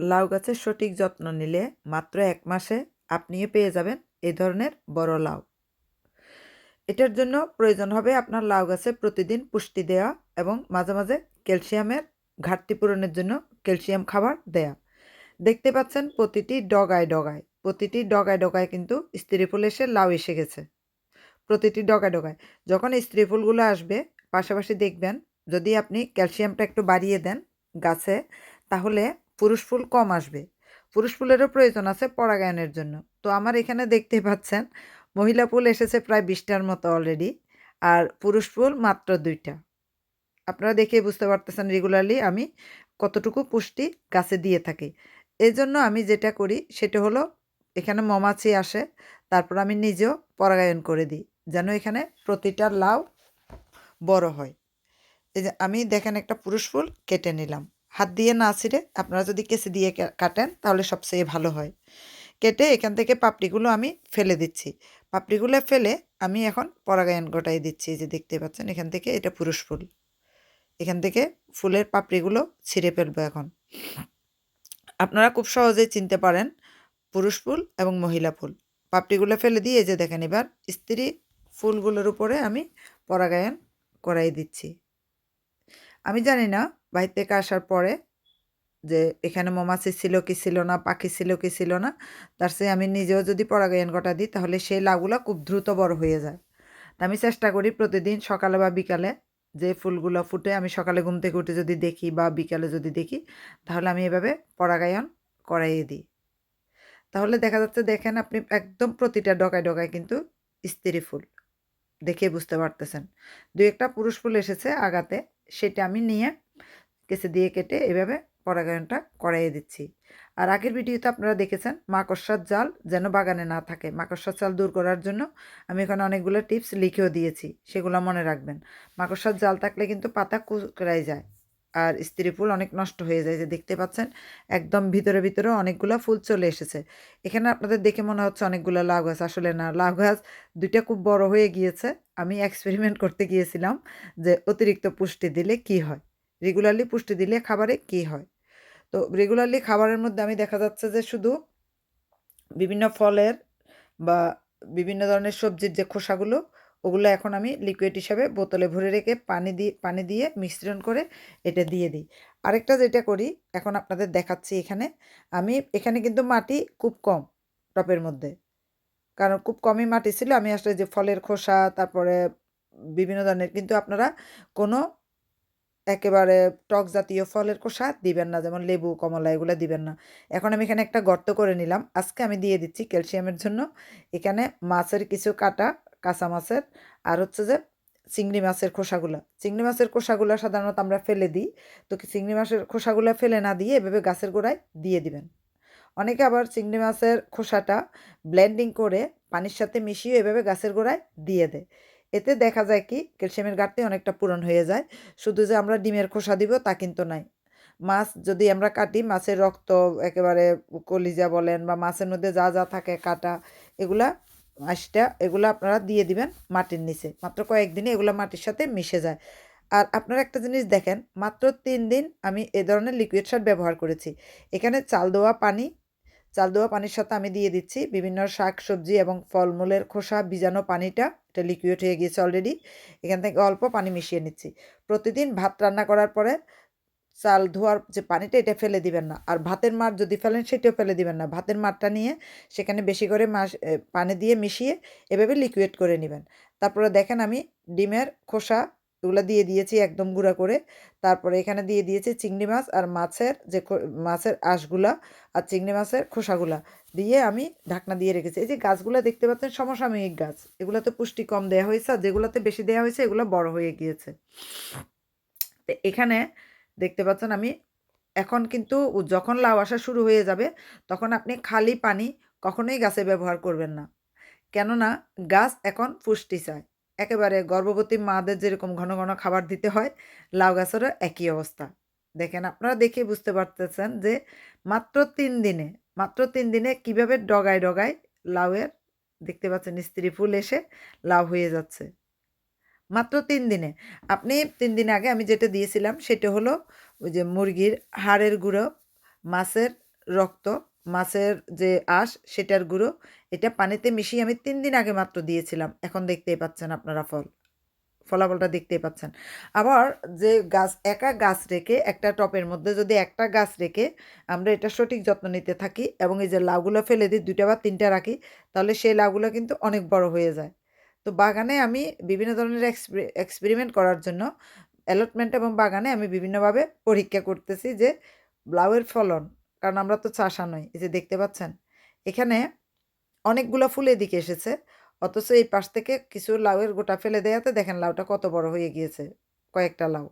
লাউ গাছের সঠিক যত্ন নিলে মাত্র এক মাসে আপনিও পেয়ে যাবেন এই ধরনের বড় লাউ। এটার জন্য প্রয়োজন হবে আপনার লাউ গাছে প্রতিদিন পুষ্টি দেওয়া এবং মাঝে মাঝে ক্যালসিয়ামের ঘাটতি পূরণের জন্য ক্যালসিয়াম খাবার দেয়া। দেখতে পাচ্ছেন প্রতিটি ডগায় ডগায়, প্রতিটি ডগায় ডগায় কিন্তু স্ত্রী ফুল এসে লাউ এসে গেছে। প্রতিটি ডগায় ডগায়, যখন স্ত্রী ফুলগুলো আসবে, পাশাপাশি দেখবেন যদি আপনি ক্যালসিয়ামটা একটু বাড়িয়ে দেন গাছে, তাহলে পুরুষ ফুল কম আসবে। পুরুষ ফুলেরও প্রয়োজন আছে পরাগায়নের জন্য। তো আমার এখানে দেখতে পাচ্ছেন, মহিলা ফুল এসেছে প্রায় বিশটার মতো অলরেডি আর পুরুষ ফুল মাত্র দুইটা। আপনারা দেখে বুঝতে পারতেছেন রেগুলারলি আমি কতটুকু পুষ্টি গাছে দিয়ে থাকি। এই জন্য আমি যেটা করি সেটা হলো, এখানে মমাছি আসে, তারপর আমি নিজেও পরাগায়ন করে দিই, যেন এখানে প্রতিটা লাউ বড় হয়। এই যে আমি দেখেন একটা পুরুষ ফুল কেটে নিলাম। হাত দিয়ে না ছিঁড়ে আপনারা যদি কেসে দিয়ে কাটেন তাহলে সবচেয়ে ভালো হয়। কেটে এখান থেকে পাপড়িগুলো আমি ফেলে দিচ্ছি। পাপড়িগুলো ফেলে আমি এখন পরাগায়ন গোটাই দিচ্ছি যে দেখতে পাচ্ছেন এখান থেকে এটা পুরুষ ফুল। এখান থেকে ফুলের পাপড়িগুলো ছিঁড়ে ফেলব এখন। আপনারা খুব সহজেই চিনতে পারেন পুরুষ ফুল এবং মহিলা ফুল। পাপড়িগুলো ফেলে দিয়ে যে দেখেন এবার স্ত্রী ফুলগুলোর উপরে আমি পরাগায়ন করাই দিচ্ছি। আমি জানি না বাইরে থেকে আসার পরে যে এখানে মৌমাছি ছিল কি ছিল না, পাখি ছিল কি ছিল না, তার সে আমি নিজেও যদি পরাগায়ন কটা দিই, তাহলে সেই লাউগুলো খুব দ্রুত বড় হয়ে যায়। তা আমি চেষ্টা করি প্রতিদিন সকালে বা বিকালে যে ফুলগুলো ফুটে আমি সকালে ঘুম থেকে উঠে যদি দেখি বা বিকালে যদি দেখি, তাহলে আমি এভাবে পরাগায়ন করাইয়ে দিই। তাহলে দেখা যাচ্ছে দেখেন আপনি একদম প্রতিটা ডকায় ডকায় কিন্তু স্ত্রী ফুল দেখে বুঝতে পারতেছেন। দু একটা পুরুষ ফুল এসেছে আগাতে। সেটা আমি নিয়ে কেসে দিয়ে কেটে এভাবে পরাগায়নটা করাইয়ে দিচ্ছি। আর আগের ভিডিওতে আপনারা দেখেছেন, মাকড়সার জাল যেন বাগানে না থাকে। মাকড়সার জাল দূর করার জন্য আমি এখানে অনেকগুলো টিপস লিখেও দিয়েছি, সেগুলো মনে রাখবেন। মাকড়সার জাল থাকলে কিন্তু পাতা কুকড়াই যায়। আর স্ত্রী ফুল অনেক নষ্ট হয়ে যায়, যে দেখতে পাচ্ছেন? একদম ভিতরে ভিতরে অনেকগুলো ফুল চলে এসেছে। এখানে আপনাদের দেখে মনে হচ্ছে অনেকগুলো লাউ গাছ। আসলে না, লাউ গাছ দুইটা খুব বড় হয়ে গিয়েছে। আমি এক্সপেরিমেন্ট করতে গিয়েছিলাম যে অতিরিক্ত পুষ্টি দিলে কি হয়? রেগুলারলি পুষ্টি দিলে খাবারে কি হয়? তো রেগুলারলি খাবারের মধ্যে আমি দেখা যাচ্ছে যে শুধু বিভিন্ন ফলের বা বিভিন্ন ধরনের সবজির যে খোসাগুলো ওগুলো এখন আমি লিকুইড হিসাবে বোতলে ভরে রেখে পানি দিয়ে পানি দিয়ে মিশ্রণ করে এটা দিয়ে দিই। আরেকটা যেটা করি, এখন আপনাদের দেখাচ্ছি এখানে, আমি এখানে কিন্তু মাটি খুব কম টপের মধ্যে। কারণ খুব কমই মাটি ছিল, আমি আসলে যে ফলের খোসা, তারপরে বিভিন্ন ধরনের, কিন্তু আপনারা কোনো একেবারে টক জাতীয় ফলের খোসা দিবেন না, যেমন লেবু, কমলা, এগুলো দিবেন না। এখন আমি এখানে একটা গর্ত করে নিলাম। আজকে আমি দিয়ে দিচ্ছি ক্যালসিয়ামের জন্য। এখানে মাছের কিছু কাটা কাঁচা মাছের আর হচ্ছে যে চিংড়ি মাছের খোসাগুলো। চিংড়ি মাছের খোসাগুলো সাধারণত আমরা ফেলে দিই। তো চিংড়ি মাছের খোসাগুলো ফেলে না দিয়ে এভাবে গাছের গোড়ায় দিয়ে দিবেন। অনেকে আবার চিংড়ি মাছের খোসাটা ব্লেন্ডিং করে পানির সাথে মিশিয়ে এভাবে গাছের গোড়ায় দিয়ে দেয়। এতে দেখা যায় কি, ক্যালসিয়ামের ঘাটতি অনেকটা পূরণ হয়ে যায়। শুধু যে আমরা ডিমের খোসা দিব তা কিন্তু নাই। মাছ যদি আমরা কাটি, মাছের রক্ত একেবারে কলিজা বলেন বা মাছের মধ্যে যা যা থাকে কাটা, এগুলা মাছটা এগুলো আপনারা দিয়ে দিবেন মাটির নিচে। মাত্র কয়েকদিনে এগুলো মাটির সাথে মিশে যায়। আর আপনারা একটা জিনিস দেখেন, মাত্র তিন দিন আমি এ ধরনের লিকুইড সার ব্যবহার করেছি। এখানে চাল দেওয়া পানি, চাল দেওয়া পানির সাথে আমি দিয়ে দিচ্ছি বিভিন্ন শাক সবজি এবং ফলমূলের খোসা ভিজানো পানিটা, এটা লিকুইড হয়ে গিয়েছে অলরেডি এখান থেকে অল্প পানি মিশিয়ে নিচ্ছি। প্রতিদিন ভাত রান্না করার পরে চাল ধোয়ার যে পানিটা, এটা ফেলে দিবেন না। আর ভাতের মার যদি ফেলেন, সেটাও ফেলে দিবেন না। ভাতের মারটা নিয়ে সেখানে বেশি করে মাস পানি দিয়ে মিশিয়ে এভাবে লিকুইড করে নেবেন। তারপরে দেখেন আমি ডিমের খোসা এগুলো দিয়ে দিয়েছি একদম গুঁড়া করে। তারপরে এখানে দিয়ে দিয়েছি চিংড়ি মাছ আর মাছের যে মাছের আঁশগুলা আর চিংড়ি মাছের খোসাগুলা দিয়ে আমি ঢাকনা দিয়ে রেখেছি। এই যে গাছগুলো দেখতে পাচ্ছেন সমসাময়িক গাছ। এগুলোতে পুষ্টি কম দেওয়া হয়েছে আর যেগুলোতে বেশি দেওয়া হয়েছে, এগুলো বড় হয়ে গিয়েছে। এখানে দেখতে পাচ্ছেন আমি। এখন কিন্তু যখন লাউ আসা শুরু হয়ে যাবে, তখন আপনি খালি পানি কখনোই গাছে ব্যবহার করবেন না। কেননা গাছ এখন পুষ্টি চায় একেবারে গর্ভবতী মাদের যেরকম ঘন ঘন খাবার দিতে হয়, লাউ গাছেরও একই অবস্থা। দেখেন আপনারা দেখে বুঝতে পারতেছেন যে মাত্র তিন দিনে, মাত্র তিন দিনে কীভাবে ডগায় ডগায় লাউয়ের, দেখতে পাচ্ছেন স্ত্রী ফুল এসে লাউ হয়ে যাচ্ছে। মাত্র তিন দিনে। আপনি তিন দিন আগে আমি যেটা দিয়েছিলাম সেটা হলো ওই যে মুরগির হাড়ের গুঁড়ো, মাছের রক্ত, মাছের যে আঁশ সেটার গুঁড়ো, এটা পানিতে মিশিয়ে আমি তিন দিন আগে মাত্র দিয়েছিলাম। এখন দেখতেই পাচ্ছেন আপনারা ফল। ফলাফলটা দেখতেই পাচ্ছেন। আবার যে গাছ, একা গাছ রেখে একটা টপের মধ্যে যদি একটা গাছ রেখে আমরা এটা সঠিক যত্ন নিতে থাকি এবং এই যে লাউগুলো ফেলে দিই, দুইটা বা তিনটা রাখি, তাহলে সেই লাউগুলো কিন্তু অনেক বড় হয়ে যায়। তো বাগানে আমি বিভিন্ন ধরনের এক্সপেরিমেন্ট করার জন্য অ্যালটমেন্ট এবং বাগানে আমি বিভিন্নভাবে পরীক্ষা করতেছি যে ব্লাউয়ের ফলন, কারণ আমরা তো চাষা নই, এই যে দেখতে পাচ্ছেন, এখানে অনেকগুলো ফুল এদিকে এসেছে, অথচ এই পাশ থেকে কিছু লাউয়ের গোটা ফেলে দেওয়াতে দেখেন লাউটা কত বড় হয়ে গিয়েছে, কয়েকটা লাউ।